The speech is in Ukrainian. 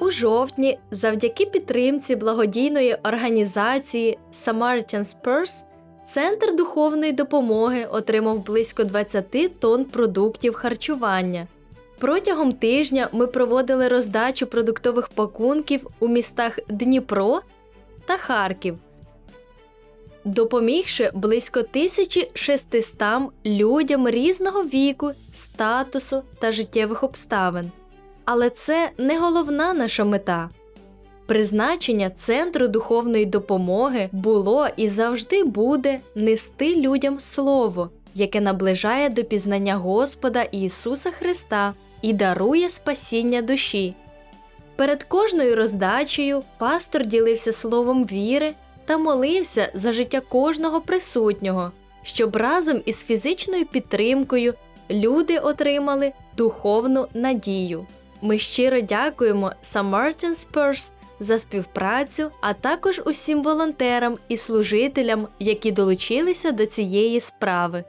У жовтні, завдяки підтримці благодійної організації Samaritan's Purse, Центр духовної допомоги отримав близько 20 тонн продуктів харчування. Протягом тижня ми проводили роздачу продуктових пакунків у містах Дніпро та Харків, допомігши близько 1600 людям різного віку, статусу та життєвих обставин. Але це не головна наша мета. Призначення Центру духовної допомоги було і завжди буде нести людям слово, яке наближає до пізнання Господа Ісуса Христа і дарує спасіння душі. Перед кожною роздачею пастор ділився словом віри та молився за життя кожного присутнього, щоб разом із фізичною підтримкою люди отримали духовну надію. Ми щиро дякуємо Samaritan's Purse за співпрацю, а також усім волонтерам і служителям, які долучилися до цієї справи.